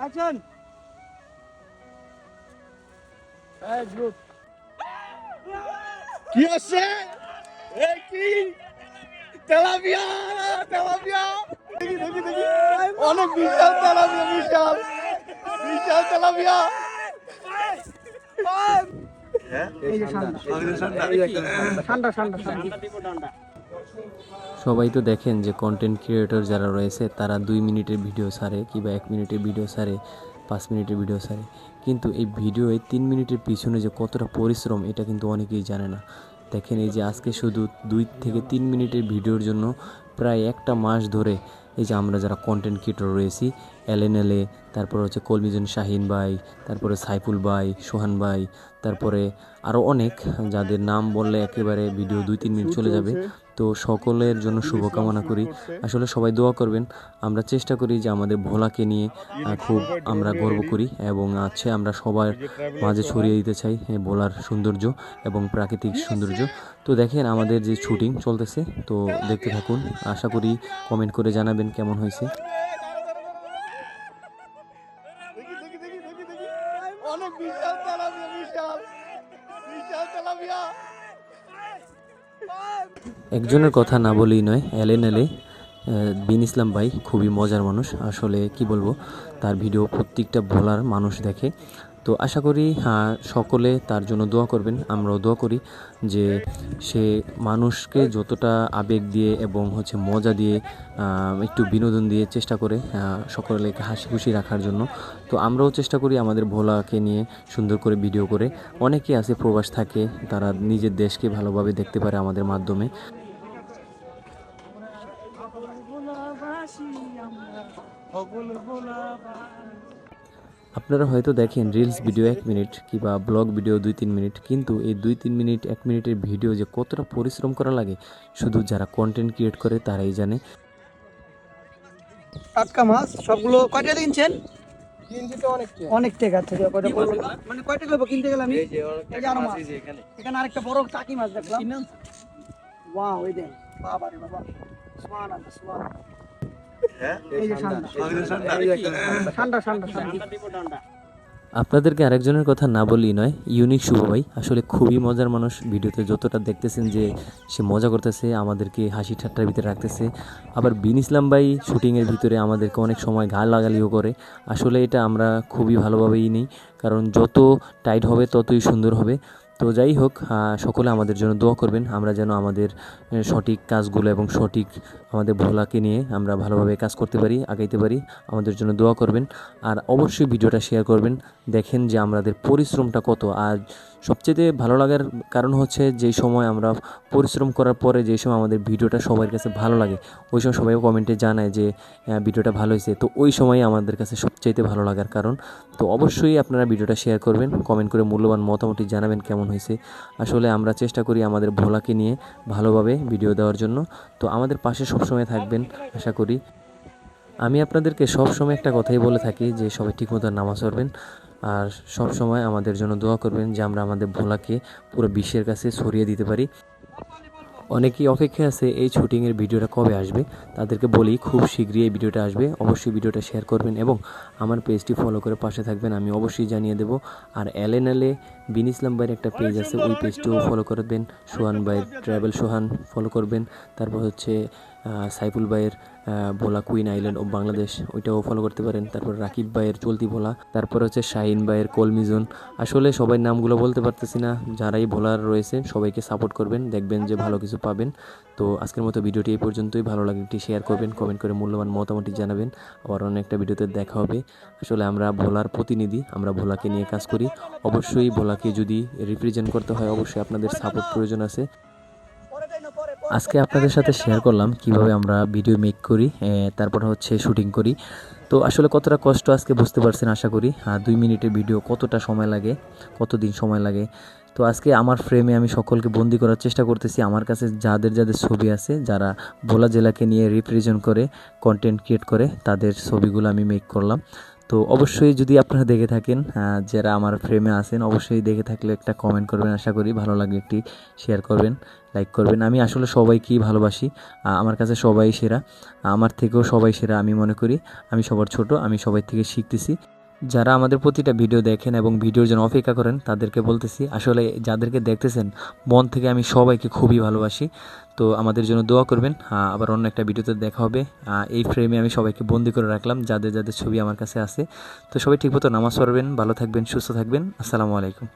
Action কি আসছে এ কি? তেলাপিয়া তেলাপিয়া দেখি দেখি দেখি। অনেক বিশাল তেলাপিয়া বিশাল। বিশাল তেলাপিয়া এই যে ঠান্ডা ঠান্ডা ঠান্ডা ঠান্ডা সবাই তো দেখেন যে কন্টেন্ট ক্রিয়েটর যারা রয়েছে, তারা দুই মিনিটের ভিডিও ছাড়ে কিংবা এক মিনিটের ভিডিও ছাড়ে, পাঁচ মিনিটের ভিডিও ছাড়ে। কিন্তু এই ভিডিওয়ে তিন মিনিটের পিছনে যে কতটা পরিশ্রম, এটা কিন্তু অনেকেই জানে না। দেখেন এই যে আজকে শুধু দুই থেকে তিন মিনিটের ভিডিওর জন্য প্রায় একটা মাস ধরে এই যে আমরা যারা কন্টেন্ট ক্রিয়েটর রয়েছি এলএন এলে, তারপর হচ্ছে কলমিজন শাহিন ভাই, তারপরে সাইফুল ভাই, সোহান ভাই, তারপরে আরও অনেক যাদের নাম বললে একেবারে ভিডিও দুই, তিন মিনিট চলে যাবে। তো সকলের জন্য শুভকামনা করি। আসলে সবাই দোয়া করবেন। আমরা চেষ্টা করি যে আমাদের ভোলাকে নিয়ে খুব আমরা গর্ব করি এবং আছে আমরা সবার মাঝে ছড়িয়ে দিতে চাই ভোলার সৌন্দর্য এবং প্রাকৃতিক সৌন্দর্য। তো দেখেন আমাদের যে শুটিং চলতেছে, তো দেখতে থাকুন। আশা করি কমেন্ট করে জানাবেন কেমন হয়েছে। একজনের কথা না বলেই নয় এলে বিন ইসলাম ভাই খুবই মজার মানুষ। আসলে কি বলব, তার ভিডিও প্রত্যেকটা বলার মানুষ দেখে। তো আশা করি হ্যাঁ, সকলে তার জন্য দোয়া করবেন। আমরাও দোয়া করি যে সে মানুষকে যতটা আবেগ দিয়ে এবং হচ্ছে মজা দিয়ে একটু বিনোদন দিয়ে চেষ্টা করে সকলকে হাসি খুশি রাখার জন্য। তো আমরাও চেষ্টা করি আমাদের ভোলাকে নিয়ে সুন্দর করে ভিডিও করে। অনেকে আছে প্রবাস থাকে তারা নিজের দেশকে ভালোভাবে দেখতে পারে আমাদের মাধ্যমে। আপনারা হয়তো দেখেন রিলস ভিডিও এক মিনিট কিংবা ব্লগ ভিডিও দুই তিন মিনিট কিন্তু এই দুই তিন মিনিট এক মিনিটের ভিডিও যে কতটা পরিশ্রম করা লাগে শুধু যারা কন্টেন্ট ক্রিয়েট করে তারাই জানে। টাটকা মাছ সবগুলো কয়টা কিনছেন? অনেক টাকা থেকে? মানে কয়টা লাগবে কিনতে গেলে আমি? এই যে আরও মাছ। এখানে। আরেকটা বড় টাকি মাছ দেখলাম। ওয়াও এই দেখ বাবা। রে বাবা সুবহানাল্লাহ সুবহানাল্লাহ আপনাদেরকে আরেকজনের কথা না বললেই নয় ইউনিক শুভ ভাই। আসলে খুবই মজার মানুষ ভিডিওতে যতটা দেখতেছেন যে সে মজা করতেছে আমাদেরকে হাসি ঠাট্টার ভিতরে রাখতেছে। আবার বিন ইসলাম ভাই শুটিংয়ের ভিতরে আমাদেরকে অনেক সময় গা লাগালিও করে। আসলে এটা আমরা খুবই ভালোভাবেই নিই কারণ যত টাইট হবে ততই সুন্দর হবে। তো যাই হোক সকলে আমাদের জন্য দোয়া করবেন। আমরা যেন আমাদের সঠিক কাজগুলো এবং সঠিক আমাদের ভোলাকে নিয়ে আমরা ভালোভাবে কাজ করতে পারি, আগাইতে পারি, আমাদের জন্য দোয়া করবেন। আর অবশ্যই ভিডিওটা শেয়ার করবেন। দেখেন যে আমাদের পরিশ্রমটা কত। আর সবচেয়ে ভালো লাগার কারণ হচ্ছে যেই সময় আমরা পরিশ্রম করার পরে যেই সময় আমাদের ভিডিওটা সবার কাছে ভালো লাগে ওই সময় সবাই কমেন্টে জানায় যে আহ, ভিডিওটা ভালো হয়েছে। তো ওই সময়ই আমাদের কাছে সবচাইতে ভালো লাগার কারণ। তো অবশ্যই আপনারা ভিডিওটা শেয়ার করবেন কমেন্ট করে মূল্যবান মতামতটি জানাবেন কেমন হয়েছে। আসলে আমরা চেষ্টা করি আমাদের ভোলাকে নিয়ে ভালোভাবে ভিডিও দেওয়ার জন্য। তো আমাদের পাশে সবসময় থাকবেন আশা করি। আমি আপনাদেরকে সব সময় একটা কথাই বলে থাকি যে সবাই ঠিকমতো নামাজ পড়বেন। আর সব সময় আমাদের জন্য দোয়া করবেন যে আমরা আমাদের ভোলাকে পুরো বিশ্বের কাছে ছড়িয়ে দিতে পারি। অনেকেই অপেক্ষায় আছে এই শুটিংয়ের ভিডিওটা কবে আসবে, তাদেরকে বলি খুব শীঘ্রই এই ভিডিওটা আসবে। অবশ্যই ভিডিওটা শেয়ার করবেন এবং আমার পেজটি ফলো করে পাশে থাকবেন, আমি অবশ্যই জানিয়ে দেবো। আর এলএন এলে বিন ইসলাম ভাইয়ের একটা পেজ আছে, ওই পেজটিও ফলো করবেন সোহান ভাইয়ের ট্রাভেল সোহান ফলো করবেন। তারপর হচ্ছে সাইফুল ভাইয়ের ভোলা কুইন আইল্যান্ড ও বাংলাদেশ, ওইটাও ফলো করতে পারেন। তারপর রাকিব ভাইয়ের চলতি ভোলা, তারপর হচ্ছে শাহিন ভাইয়ের কলমিজন। আসলে সবাই নামগুলো বলতে পারতেছি না, যারাই ভোলার রয়েছে সবাইকে সাপোর্ট করবেন, দেখবেন যে ভালো কিছু পাবেন। তো আজকের মতো ভিডিওটি এই পর্যন্তই, ভালো লাগে একটি শেয়ার করবেন কমেন্ট করে মূল্যবান মতামতটি জানাবেন। আবার অন্য একটা ভিডিওতে দেখা হবে। আসলে আমরা ভোলার প্রতিনিধি, আমরা ভোলাকে নিয়ে কাজ করি। অবশ্যই ভোলাকে যদি রিপ্রেজেন্ট করতে হয়, অবশ্যই আপনাদের সাপোর্ট প্রয়োজন আছে। আজকে আপনাদের সাথে শেয়ার করলাম কীভাবে আমরা ভিডিও মেক করি তারপর হচ্ছে শুটিং করি। তো আসলে কতটা কষ্ট আজকে বুঝতে পারছেন আশা করি। আর দুই মিনিটের ভিডিও কতটা সময় লাগে, কতদিন সময় লাগে। তো আজকে আমার ফ্রেমে আমি সকলকে বন্দি করার চেষ্টা করতেছি। আমার কাছে যাদের যাদের ছবি আছে, যারা ভোলা জেলাকে নিয়ে রিপ্রেজেন্ট করে কন্টেন্ট ক্রিয়েট করে, তাদের ছবিগুলো আমি মেক করলাম। তো অবশ্যই যদি আপনারা দেখে থাকেন যারা আমার ফ্রেমে আছেন, অবশ্যই দেখে থাকলে একটা কমেন্ট করবেন। আশা করি ভালো লাগে একটি শেয়ার করবেন লাইক করবেন। আমি আসলে সবাইকেই ভালোবাসি আমার কাছে সবাই সেরা। আমার থেকেও সবাই সেরা আমি মনে করি। আমি সবার ছোট, আমি সবাই থেকে শিখতেছি। যারা আমাদের প্রতিটা ভিডিও দেখেন এবং ভিডিওর জন্য অপেক্ষা করেন, তাদেরকে বলতেছি, আসলে যাদেরকে দেখতেছেন, মন থেকে আমি সবাইকে খুবই ভালোবাসি। তো আমাদের জন্য দোয়া করবেন। আবার অন্য একটা ভিডিওতে দেখা হবে। এই ফ্রেমে আমি সবাইকে বন্দি করে রাখলাম, যাদের যাদের ছবি আমার কাছে আছে। তো সবাই ঠিকমতো নামাজ পড়বেন, ভালো থাকবেন, সুস্থ থাকবেন। আসসালামু আলাইকুম।